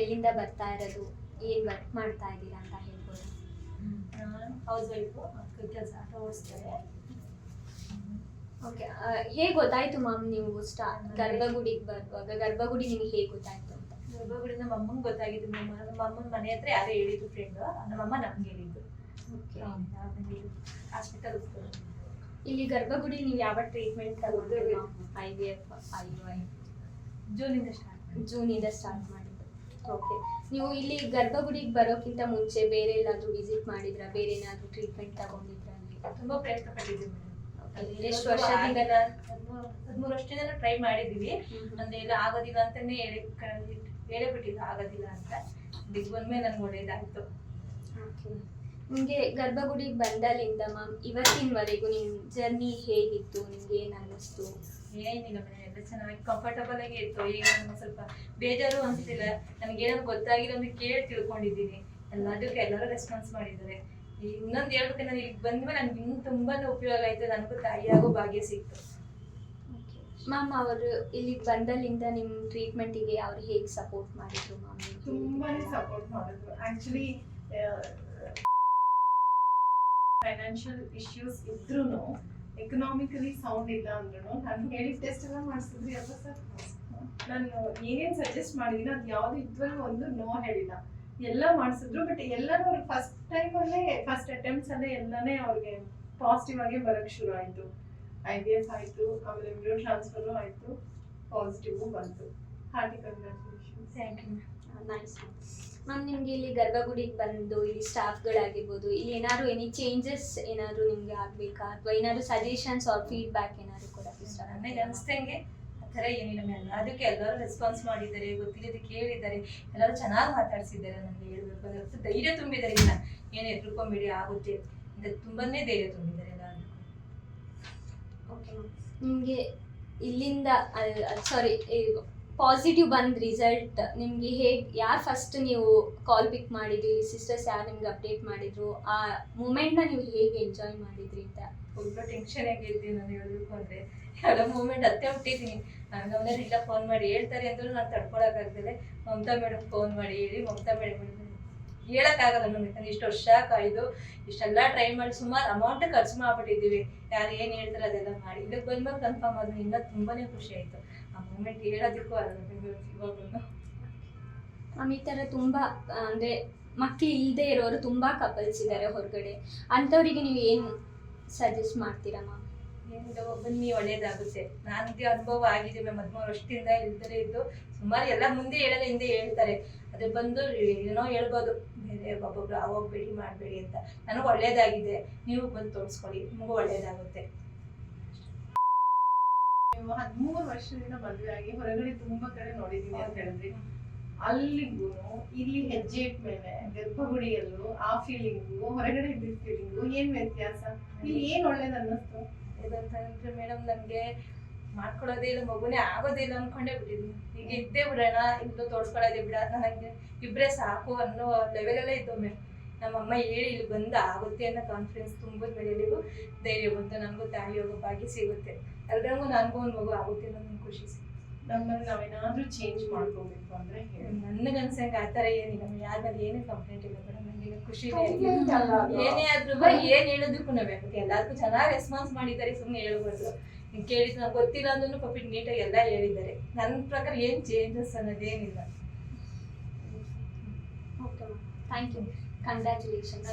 ಎಲ್ಲಿಂದ ಬರ್ತಾ ಇರೋದು ಏನ್ ವರ್ಕ್ ಮಾಡ್ತಾ ಇದ್ದೀರಾ ಅಂತ ಹೇಳ್ಬೋದು. ಹೌಸ್ ವೈಫು ಕೆಲಸ ತೋರಿಸ್ತಾರೆ ಓಡಿಸ್ತಾರೆ. ಓಕೆ ಹೇಗೆ ಗೊತ್ತಾಯ್ತು ಮ್ಯಾಮ್ ನೀವು ಸ್ಟಾ ಗರ್ಭಗುಡಿಗೆ ಬರುವಾಗ? ಗರ್ಭಗುಡಿ ನಿಮ್ಗೆ ಹೇಗೆ ಗೊತ್ತಾಯ್ತು ಅಂತ? ಗರ್ಭಗುಡಿ ನಮ್ಮ ಅಮ್ಮಂಗೆ ಗೊತ್ತಾಗಿದ್ದು ನಮ್ಮ ನಮ್ಮ ಅಮ್ಮನ ಮನೆ ಹತ್ರ ಯಾರೋ ಹೇಳಿದ್ರು ಫ್ರೆಂಡ್ ನಮ್ಮಮ್ಮ ನಮ್ಗೆ ಹೇಳಿದ್ದು. ಓಕೆ ಹಾಸ್ಪಿಟಲ್ ಇಲ್ಲಿ ಗರ್ಭಗುಡಿ ನೀವು ಯಾವ ಟ್ರೀಟ್ಮೆಂಟ್ ತಗೊಂಡ್ರು I V F I U I ಜೂನಿಂದ start ಜೂನಿಂದ ಸ್ಟಾರ್ಟ್ ಮಾಡಿದ್ದು ಓಕೆ ನೀವು ಇಲ್ಲಿ ಗರ್ಭಗುಡಿಗೆ ಬರೋಕ್ಕಿಂತ ಮುಂಚೆ ಬೇರೆ ಎಲ್ಲಾದರೂ ವಿಸಿಟ್ ಮಾಡಿದ್ರಾ? ಬೇರೆ ಏನಾದರೂ ಟ್ರೀಟ್ಮೆಂಟ್ ತಗೊಂಡಿದ್ರಾ ತುಂಬಾ ಪ್ರಯತ್ನ ಪಟ್ಟಿದ್ದೀವಿ. ಮೇಡಮ್. ಎಷ್ಟು ವರ್ಷದಿಂದ? ಹದಿಮೂರು ವರ್ಷದಿಂದ ಟ್ರೈ ಮಾಡಿದೀವಿ ಅಂದ್ರೆ ಎಲ್ಲ ಆಗೋದಿಲ್ಲ ಅಂತಾನೆ ಹೇಳಿ ಹೇಳೇ ಬಿಟ್ಟಿದ್ದು ಆಗೋದಿಲ್ಲ ಅಂತ. ಇದಕ್ಕೆ ಬಂದ್ಮೇಲೆ ನನ್ಗೆ ಒಳ್ಳೇದಾಯ್ತು. ಓಕೆ ನಿಮಗೆ ಗರ್ಭಗುಡಿಗೆ ಬಂದಲ್ಲಿಂದ ಮ್ಯಾಮ್ ಇವತ್ತಿನವರೆಗೂ ನಿಮ್ಮ ಜರ್ನಿ ಹೇಗಿತ್ತು? ನಿಮ್ಗೆ ಏನು ಅನ್ನಿಸ್ತು? ಏನಿಲ್ಲ ಮೇಡಮ್ ಎಲ್ಲ ಚೆನ್ನಾಗಿ ಕಂಫರ್ಟಬಲ್ ಆಗಿ ಇತ್ತು. ಈಗ ನನಗೆ ಸ್ವಲ್ಪ ಬೇಜಾರು ಅನ್ಸ್ತಿಲ್ಲ. ನನಗೆ ಏನಾದ್ರು ಗೊತ್ತಾಗಿಲ್ಲ ಅಂದ್ರೆ ಕೇಳಿ ತಿಳ್ಕೊಂಡಿದ್ದೀನಿ. ಎಲ್ಲದಕ್ಕೆ ಎಲ್ಲರೂ ರೆಸ್ಪಾನ್ಸ್ ಮಾಡಿದ್ದಾರೆ. ಇನ್ನೊಂದು ಹೇಳ್ಬೇಕು ನಾನು ಇಲ್ಲಿಗೆ ಬಂದ್ಮೇಲೆ ನನಗೆ ಇನ್ನೂ ತುಂಬಾನೇ ಉಪಯೋಗ ಆಯ್ತು ನನಗೂ ಆಗೋ ಭಾಗ್ಯ ಸಿಕ್ತು. ಮ್ಯಾಮ್ ಅವರು ಇಲ್ಲಿಗೆ ಬಂದಲ್ಲಿಂದ ನಿಮ್ಮ ಟ್ರೀಟ್ಮೆಂಟಿಗೆ ಅವ್ರು ಹೇಗೆ ಸಪೋರ್ಟ್ ಮಾಡಿದ್ರು ಮ್ಯಾಮ್ ತುಂಬಾನೇ ಸಪೋರ್ಟ್ ಮಾಡಿದ್ರು. ಆಕ್ಚುಲಿ ಫೈನಾನ್ಷಿಯಲ್ ಇಶ್ಯೂಸ್ ಇದ್ರೂ ಎಕನಾಮಿಕಲಿ ಸೌಂಡ್ ಇಲ್ಲ ಅಂದ್ರೂ ನಾನು ಹೇಳಿದ ಟೆಸ್ಟ್ ಎಲ್ಲ ಮಾಡಿಸಿದ್ರಿ ಅಲ್ವಾ ಸರ್ ನಾನು ಏನೇನು ಸಜೆಸ್ಟ್ ಮಾಡಿದೀನಿ ಅದು ಯಾವುದು ಇದುವರೆಗೂ ಒಂದು ನೋ ಹೇಳಿಲ್ಲ. ಎಲ್ಲ ಮಾಡಿಸಿದ್ರು ಬಟ್ ಎಲ್ಲನೂ ಅವ್ರಿಗೆ ಫಸ್ಟ್ ಟೈಮಲ್ಲೇ ಫಸ್ಟ್ ಅಟೆಂಪ್ಟ್ಸ್ ಅಲ್ಲೇ ಎಲ್ಲನೇ ಅವ್ರಿಗೆ ಪಾಸಿಟಿವ್ ಆಗಿ ಬರಕ್ಕೆ ಶುರು ಆಯಿತು. ಐ ಡಿ ಎಫ್ ಆಯಿತು, ಆಮೇಲೆ ಎಂಬ್ರಿಯೋ ಟ್ರಾನ್ಸ್ಫರು ಆಯಿತು ಪಾಸಿಟಿವ್ ಬಂತು. Hearty congratulation thank you nice ma'am ನಿಮ್ಗೆ ಇಲ್ಲಿ ಗರ್ಭಗುಡಿಗೆ ಬಂದು ಇಲ್ಲಿ ಸ್ಟಾಫ್ಗಳಾಗಿರ್ಬೋದು ಇಲ್ಲಿ ಏನಾದ್ರು ಎನಿ ಚೇಂಜಸ್ ಏನಾದ್ರು ನಿಮ್ಗೆ ಆಗ್ಬೇಕಾ? ಅಥವಾ ಏನಾದ್ರು ಸಜೆಷನ್ಸ್ ಆರ್ ಫೀಡ್ಬ್ಯಾಕ್ ಏನಾದ್ರು ಕೊಡಕ್ಕೆ ಇಷ್ಟ ನನಗೆ ಅನಿಸ್ತಂಗೆ ಆ ಥರ ಏನಿಲ್ಲ ಮ್ಯಾಮ್ ಅದಕ್ಕೆ ಎಲ್ಲರೂ ರೆಸ್ಪಾನ್ಸ್ ಮಾಡಿದ್ದಾರೆ ಗೊತ್ತಿಲ್ಲದೆ ಕೇಳಿದ್ದಾರೆ. ಎಲ್ಲರೂ ಚೆನ್ನಾಗಿ ಮಾತಾಡ್ಸಿದ್ದಾರೆ ನನಗೆ ಹೇಳ್ಬೇಕು ಅಂದ್ರೆ. ಧೈರ್ಯ ತುಂಬಿದ್ದಾರೆ ಇಲ್ಲ ಏನು ಎದ್ರುಕೊಂಬೇಡಿ ಆಗುತ್ತೆ. ಅಂತ ತುಂಬಾನೇ ಧೈರ್ಯ ತುಂಬಿದ್ದಾರೆ ಎಲ್ಲರೂ ಓಕೆ ಮ್ಯಾಮ್ ನಿಮಗೆ ಇಲ್ಲಿಂದ ಸಾರಿ ಪಾಸಿಟಿವ್ ಬಂದ ರಿಸಲ್ಟ್ ನಿಮಗೆ ಹೇಗೆ, ಯಾರು ಫಸ್ಟ್ ನೀವು ಕಾಲ್ ಪಿಕ್ ಮಾಡಿದ್ರಿ ಸಿಸ್ಟರ್ಸ್ ಯಾರು ನಿಮ್ಗೆ ಅಪ್ಡೇಟ್ ಮಾಡಿದ್ರು, ಆ ಮೂಮೆಂಟ್ನ ನೀವು ಹೇಗೆ ಎಂಜಾಯ್ ಮಾಡಿದ್ರಿ ಅಂತ? ಫುಲ್ ಟೆನ್ಷನ್ ಆಗಿದ್ದೆ ನಾನು ಹೇಳ್ಬೇಕು ಅಂದ್ರೆ ಎಲ್ಲ ಮೂಮೆಂಟ್ ಅತ್ತೆ ಹುಟ್ಟಿದೀನಿ, ನನಗೆ ಅವನೇ ಫೋನ್ ಮಾಡಿ ಹೇಳ್ತಾರೆ ಅಂದ್ರೂ ನಾನು ತಡ್ಕೊಳಕ್ಕಾಗ್ತದೆ ಮಮತಾ ಮೇಡಮ್ ಫೋನ್ ಮಾಡಿ ಹೇಳಿ, ಮಮತಾ ಮೇಡಮ್ ಹೇಳಕ್ಕಾಗಲ್ಲ ನಮ್ಗೆ ಇಷ್ಟು ವರ್ಷ ಕಾಯ್ದು ಇಷ್ಟೆಲ್ಲ ಟ್ರೈ ಮಾಡಿ ಸುಮಾರು ಅಮೌಂಟ್ ಖರ್ಚು ಮಾಡ್ಬಿಟ್ಟಿದ್ದೀವಿ. ಯಾರು ಏನು ಹೇಳ್ತಾರೆ ಅದೆಲ್ಲ ಮಾಡಿ. ಇದಕ್ಕೆ ಬಂದ್ಮೇಲೆ ಕನ್ಫರ್ಮ್ ಆದ್ರೆ ಇನ್ನ ತುಂಬಾನೇ ಖುಷಿ ಆಯ್ತು. ಆ ಮೂಮೆಂಟ್ ಹೇಳೋದಕ್ಕೂ ಆಗಲ್ಲ ಮ್ಯಾಮ್ ಈ ಥರ ತುಂಬ, ಅಂದರೆ ಮಕ್ಕಳು ಇಲ್ಲದೆ ಇರೋರು ತುಂಬ ಕಪಲ್ಸ್ ಇದ್ದಾರೆ ಹೊರಗಡೆ. ಅಂಥವರಿಗೆ ನೀವು ಏನು ಸಜೆಸ್ಟ್ ಮಾಡ್ತೀರಾ ಬನ್ನಿ ಒಳ್ಳೇದಾಗುತ್ತೆ. ನನಗೆ ಅನುಭವ ಆಗಿದೆ ಮ್ಯಾಮ್. ಹದಿಮೂರು ವರ್ಷದಿಂದ ಇಲ್ದಲೇ ಇದ್ದು ಸುಮಾರು ಎಲ್ಲ ಮುಂದೆ ಹೇಳದ ಹಿಂದೆ ಹೇಳ್ತಾರೆ. ಅದು ಬಂದು ಏನೋ ಹೇಳ್ಬೋದು. ಬೇರೆ ಒಬ್ಬೊಬ್ರು ಹೋಗ್ಬೇಡಿ ಮಾಡಬೇಡಿ ಅಂತ. ನನಗೆ ಒಳ್ಳೇದಾಗಿದೆ. ನೀವು ಬಂದು ತೋರಿಸ್ಕೊಳ್ಳಿ. ನಿಮಗೂ ಒಳ್ಳೇದಾಗುತ್ತೆ. ಹದಿಮೂರು ವರ್ಷದಿಂದ ಮದುವೆ ಆಗಿ ಹೊರಗಡೆ ತುಂಬಾ ಕಡೆ ನೋಡಿದೀನಿ ಅಂತ ಹೇಳಿದ್ರಿ. ಅಲ್ಲಿಗೂ ಇಲ್ಲಿ ಹೆಜ್ಜೆ ಇಟ್ಮೇಲೆ ಗರ್ಭಗುಡಿಯಲ್ಲೂ ಆ ಫೀಲಿಂಗು ಹೊರಗಡೆ ಇದ್ದ ಫೀಲಿಂಗು ಏನ್ ವ್ಯತ್ಯಾಸ? ಇಲ್ಲಿ ಏನ್ ಒಳ್ಳೇದು ಅನ್ನಿಸ್ತು? ಇದಂತಂದ್ರೆ ಮೇಡಮ್ ನನಗೆ ಮಾಡ್ಕೊಳ್ಳೋದೇ ಇಲ್ಲ ಮಗುನೇ ಆಗೋದೇ ಇಲ್ಲ ಅನ್ಕೊಂಡೇ ಬಿಟ್ಟಿದ್ವಿ ಈಗ ಇದ್ದೇ ಬಿಡೋಣ ಇಲ್ಲೂ ತೋರ್ಸ್ಕೊಳ್ಳೋದೇ ಬಿಡ. ನನಗೆ ಇಬ್ಬರೇ ಸಾಕು ಅನ್ನೋ ಲೆವೆಲಲ್ಲೇ ಇದ್ದೊಮ್ಮೆ ಮ್ಯಾಮ್ ನಮ್ಮಮ್ಮ ಹೇಳಿ ಇಲ್ಲಿ ಬಂದು ಆಗುತ್ತೆ ಅನ್ನೋ ಕಾನ್ಫಿಡೆನ್ಸ್ ತುಂಬಿದ ಮೇಲೆ ಎಲ್ಲಿಗೂ ಧೈರ್ಯ ಬಂತು. ನನಗೂ ತಾಯಿ ಭಾಗ್ಯ ಸಿಗುತ್ತೆ. ಎಲ್ರಿಗೂ ನನಗೂ ಒಂದು ಮಗು ಆಗುತ್ತೆ ಅನ್ನೋ ನಂಗೆ ಖುಷಿ ಸಿಗುತ್ತೆ ನಮ್ಮಲ್ಲಿ ನಾವೇನಾದ್ರೂ ಚೇಂಜ್ ಮಾಡ್ಕೋಬೇಕು ಅಂದ್ರೆ ಹೇಳಿ. ಅನ್ಸಂಗ ಆ ತರ ಏನಿಲ್ಲ. ಯಾರ ಮೇಲೆ ಏನು ಕಂಪ್ಲೇಂಟ್ ಇಲ್ಲ ಮೇಡಮ್ ನನಗೆ ಖುಷಿ ಏನೇ ಆದ್ರೂ ಏನ್ ಹೇಳೋದಕ್ಕೂ ನಾವೇ ಎಲ್ಲದಕ್ಕೂ ಚೆನ್ನಾಗಿ ರೆಸ್ಪಾನ್ಸ್ ಮಾಡಿದ್ದಾರೆ ಸುಮ್ಮನೆ ಹೇಳ್ಬೋದು ನೀನ್ ಕೇಳಿದ್ ನಂಗೆ ಗೊತ್ತಿಲ್ಲ ಅಂದ್ರೂ ಪಾಪಿ ನೀಟಾಗಿ ಎಲ್ಲ ಹೇಳಿದ್ದಾರೆ. ನನ್ನ ಪ್ರಕಾರ ಏನ್ changes ಅನ್ನೋದೇನಿಲ್ಲ okay ma'am thank you congratulations